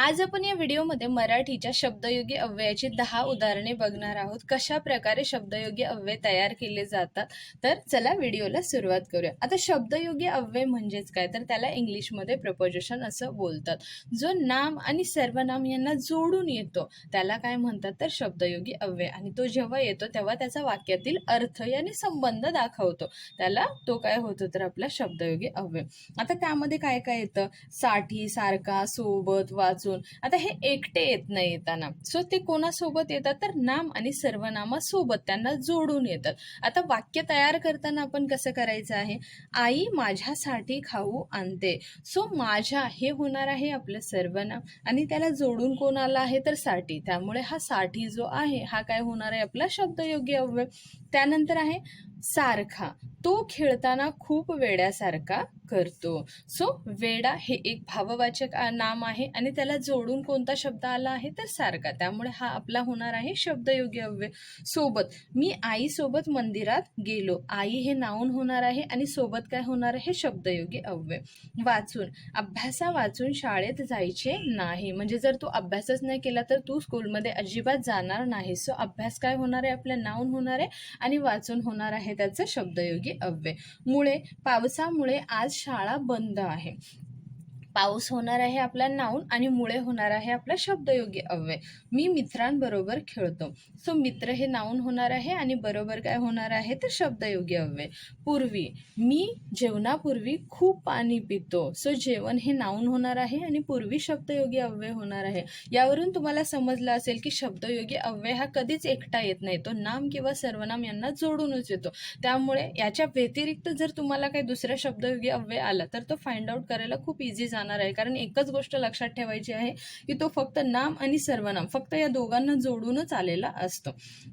आज आपण या व्हिडिओमध्ये मराठीच्या शब्दयोगी अव्ययाची दहा उदाहरणे बघणार आहोत. कशा प्रकारे शब्दयोगी अव्यय तयार केले जातात? तर चला व्हिडिओला सुरुवात करूया. आता शब्दयोगी अव्यय म्हणजेच काय? तर त्याला इंग्लिशमध्ये प्रपोजिशन असं बोलतात. जो नाम आणि सर्वनाम यांना जोडून येतो त्याला काय म्हणतात? तर शब्दयोगी अव्यय. आणि तो जेव्हा येतो तेव्हा त्याचा वाक्यातील अर्थ आणि संबंध दाखवतो. त्याला तो काय होतो? तर आपला शब्दयोगी अव्यय. आता त्यामध्ये काय काय येतं? साठी सारखा सोबत वाचून आता हे एकटे येत नाही येताना. सो ते कोणासोबत येतात? तर नाम आणि सर्वनामासोबत त्यांना जोडून येतात. आता वाक्य तयार करताना आपण कसं करायचं आहे? आई माझ्यासाठी खाऊ आणते. सो माझ्या हे होणार आहे आपलं सर्वनाम आणि त्याला जोडून कोण आला आहे? तर साठी. त्यामुळे हा साठी जो आहे हा काय होणार आहे? आपला शब्दयोग्य अव्यय. त्यानंतर आहे सारखा. तो खेळताना खूप वेड्यासारखा करतो. सो वेडा हे एक भाववाचक नाम आहे आणि त्याला जोडून कोणता शब्द आला आहे तर सारखा. त्यामुळे हा आपला होणार आहे शब्दयोग्य अव्यय. सोबत मी आईसोबत मंदिरात गेलो. आई हे नाऊन होणार आहे आणि सोबत काय होणार आहे? शब्दयोगी अव्यय. वाचून अभ्यासा वाचून शाळेत जायचे नाही. म्हणजे जर तू अभ्यासच नाही केला तर तू स्कूलमध्ये अजिबात जाणार नाही. सो अभ्यास काय होणार आहे? आपल्या नाऊन होणार आहे आणि वाचून होणार आहे त्याचं शब्दयोगी अव्यय. मुळे पावसामुळे आज शाळा बंद आहे. पाऊस होणार आहे आपला नाऊन आणि मुळे होणार आहे आपला शब्दयोगी अव्यय. मी मित्रांबरोबर खेळतो. सो मित्र हे नाऊन होणार आहे आणि बरोबर काय होणार आहे तर शब्दयोगी अव्यय. पूर्वी मी जेवणापूर्वी खूप पाणी पितो. सो जेवण हे नाऊन होणार आहे आणि पूर्वी शब्दयोगी अव्यय होणार आहे. यावरून तुम्हाला समजलं असेल की शब्दयोगी अव्यय हा कधीच एकटा येत नाही. तो नाम किंवा सर्वनाम यांना जोडूनच येतो. त्यामुळे याच्या व्यतिरिक्त जर तुम्हाला काही दुसरा शब्दयोगी अव्यय आला तर तो फाइंड आउट करायला खूप इझी जाणार आहे. कारण एकच गोष्ट लक्षात ठेवायची आहे की तो फक्त नाम आणि सर्वनाम फक्त या दोघांना जोडूनच आलेला असतो.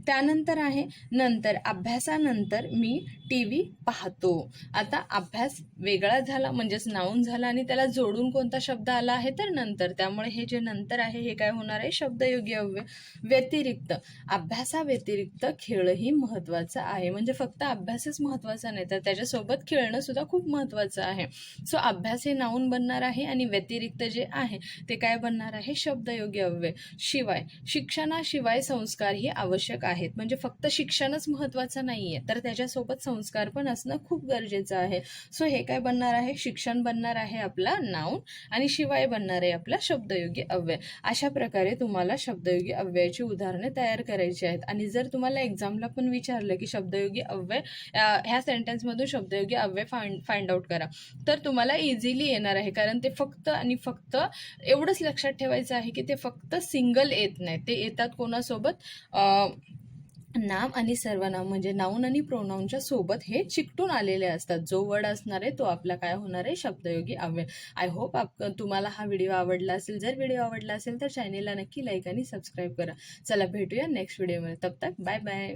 त्यानंतर आहे नंतर अभ्यासानंतर मी टी व्ही पाहतो. आता अभ्यास वेगळा झाला म्हणजेच नाऊन झाला आणि त्याला जोडून कोणता शब्द आला आहे तर नंतर. त्यामुळे हे जे नंतर आहे हे काय होणार आहे? शब्दयोग्य अव्यय व्यतिरिक्त. अभ्यासाव्यतिरिक्त खेळही महत्त्वाचा आहे. म्हणजे फक्त अभ्यासच महत्त्वाचा नाही तर त्याच्यासोबत खेळणं सुद्धा खूप महत्त्वाचं आहे. सो अभ्यास हे नाऊन बनणार आहे आणि व्यतिरिक्त जे आहे ते काय बनणार आहे? शब्दयोग्य अव्यय. शिवाय शिक्षणाशिवाय संस्कार ही आवश्यक आहेत. म्हणजे फक्त शिक्षणच महत्त्वाचं नाही आहे तर त्याच्यासोबत संस्कार संस्कार पण असणं खूप गरजेचं आहे. सो हे काय बनणार आहे? शिक्षण बनणार आहे आपला नाऊन आणि शिवाय बनणार आहे आपला शब्दयोगी अव्यय. अशा प्रकारे तुम्हाला शब्दयोगी अव्ययाची उदाहरणे तयार करायची आहेत. आणि जर तुम्हाला एक्झामला पण विचारलं की शब्दयोगी अव्यय ह्या सेंटेन्समधून शब्दयोगी अव्यय फाइंड फाइंड आउट करा. तर तुम्हाला इझिली येणार आहे. कारण ते फक्त आणि फक्त एवढंच लक्षात ठेवायचं आहे की ते फक्त सिंगल येत नाही ते येतात कोणासोबत? नाम आणि सर्वनाम म्हणजे नाऊन आणि प्रोनाऊनच्या सोबत हे चिकटून आलेले असतात. जो वर्ड असणार आहे तो आपला काय होणार आहे? शब्दयोगी अव्यय. आय होप आप तुम्हाला हा व्हिडिओ आवडला असेल. जर व्हिडिओ आवडला असेल तर चॅनेलला नक्की लाईक आणि सबस्क्राईब करा. चला भेटूया नेक्स्ट व्हिडिओमध्ये तब तक बाय बाय